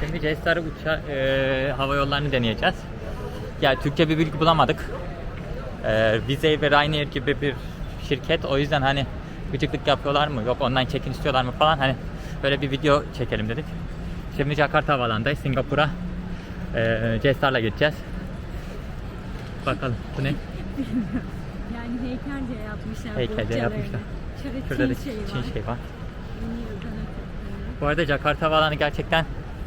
Şimdi Jetstar uça e, hava yollarını deneyeceğiz. Ya Türkçe bir bilgi bulamadık. E, Vize ve Ryanair gibi bir şirket. O yüzden hani gıcıklık yapıyorlar mı? Yok ondan çekin istiyorlar mı falan. Hani böyle bir video çekelim dedik. Şimdi Jakarta Havalanı'ndayız. Singapur'a e, Jetstar'la gideceğiz. Bakalım bu ne? Yani heykelce yapmışlar. Heykelce yapmışlar. Şöyle Şurada da Çin şeyi Çin var. şey var. Yeni yıldan ötürü. Bu arada Jakarta Havalanı gerçekten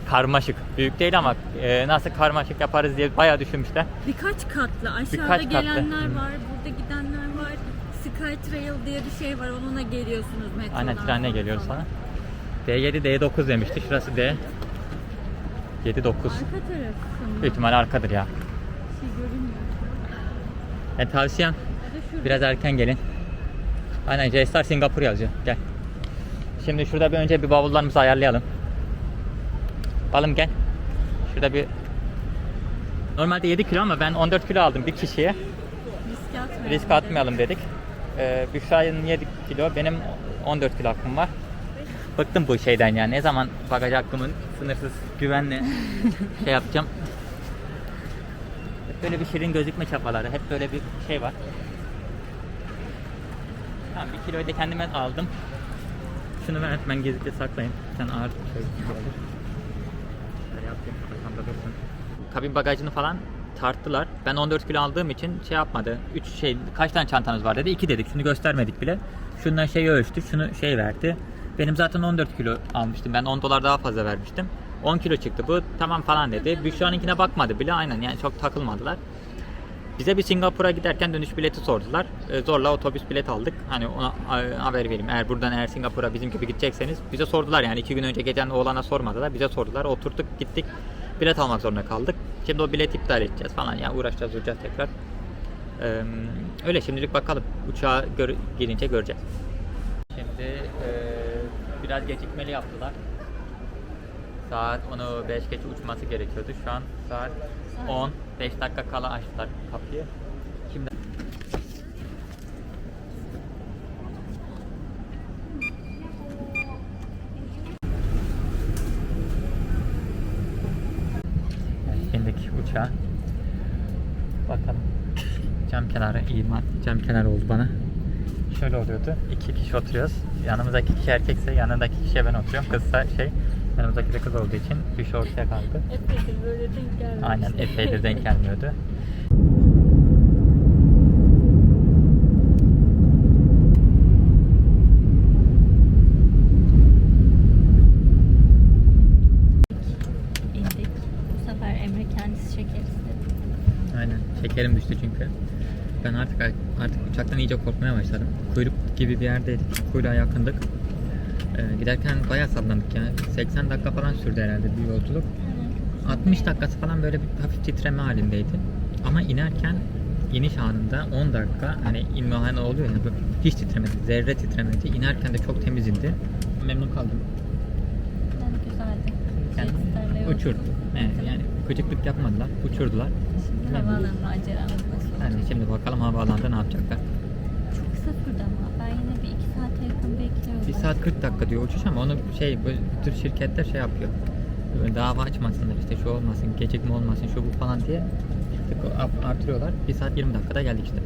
karmaşık. Büyük değil ama e, nasıl karmaşık yaparız diye bayağı düşünmüşler. Birkaç katlı. Aşağıda Birkaç katlı. gelenler Hı. var. Burada gidenler var. Skytrail diye bir şey var. Onunla geliyorsunuz metrodan. Aynen trenle geliyoruz sana. D7, D9 demişti. Şurası D. 7, 9. Arka tarafı Büyük ihtimal arkadır ya. şey görünmüyor. Yani tavsiyem Ya da şurada. biraz erken gelin. Aynen J-Star Singapur yazıyor. Gel. Şimdi şurada bir önce bir bavullarımızı ayarlayalım. Balım gel. Şurada bir Normalde 7 kilo ama ben 14 kilo aldım bir kişiye. Riske atmayalım. Risk atmayalım dedik. Ee, Büşra'nın 7 kilo, benim 14 kilo hakkım var. Bıktım bu şeyden yani. Ne zaman bagaj hakkımın sınırsız güvenle şey yapacağım. Hep böyle bir şirin gözükme çabaları. Hep böyle bir şey var. Tamam bir kiloyu da kendime aldım. Şunu ben ben gizlice saklayayım. Sen ağır şey olur. Yapayım. arkamda dursun. Kabin bagajını falan tarttılar. Ben 14 kilo aldığım için şey yapmadı. 3 şey kaç tane çantanız var dedi. 2 dedik. Şunu göstermedik bile. Şundan şeyi ölçtü. Şunu şey verdi. Benim zaten 14 kilo almıştım. Ben 10 dolar daha fazla vermiştim. 10 kilo çıktı bu. Tamam falan dedi. Büşra'nınkine bakmadı bile. Aynen yani çok takılmadılar. Bize bir Singapur'a giderken dönüş bileti sordular. E, zorla otobüs bilet aldık. Hani ona haber vereyim. Eğer buradan eğer Singapur'a bizim gibi gidecekseniz bize sordular yani iki gün önce gecen oğlana sormadılar. Bize sordular. Oturduk gittik. Bilet almak zorunda kaldık. Şimdi o bileti iptal edeceğiz falan. Yani uğraşacağız uğraşacağız tekrar. E, öyle şimdilik bakalım. Uçağa gör, girince göreceğiz. Şimdi e, biraz gecikmeli yaptılar. Saat onu 5 geç uçması gerekiyordu. Şu an saat 10. 5 dakika kala açtılar kapıyı. Şimdi uçağa. Bakalım. Cam kenarı iyi? Cam kenarı oldu bana. Şöyle oluyordu. İki kişi oturuyoruz. Yanımızdaki kişi erkekse yanındaki kişiye ben oturuyorum. Kızsa şey yanımızdaki de kız olduğu için bir şey ortaya kaldı. Epeydir böyle denk gelmemiş. Aynen epeydir denk gelmiyordu. İndik. Bu sefer Emre kendisi şeker istedi. Aynen. Şekerim düştü çünkü. Ben artık artık uçaktan iyice korkmaya başladım. Kuyruk gibi bir yerdeydik. Kuyruğa yakındık. Ee, giderken bayağı sallandık yani. 80 dakika falan sürdü herhalde bir yolculuk. 60 dakikası falan böyle bir hafif titreme halindeydi. Ama inerken iniş anında 10 dakika hani inme hani oluyor ya hiç titremedi. Zerre titremedi. İnerken de çok temiz indi. Memnun kaldım. Yani güzeldi. Yani uçurdu. Evet, yani gıcıklık yapmadılar. Uçurdular. Şimdi Memnun. havaalanı maceramız nasıl olacak? Yani şimdi bakalım havaalanında ne yapacaklar. Sürdü ama. Ben yine bir iki saate yakın bekliyorum. 1 saat 40 dakika diyor uçuş ama onu şey bu tür şirketler şey yapıyor. Böyle dava açmasınlar işte şu olmasın, gecikme olmasın, şu bu falan diye tık art- artırıyorlar. 1 saat 20 dakikada geldik işte.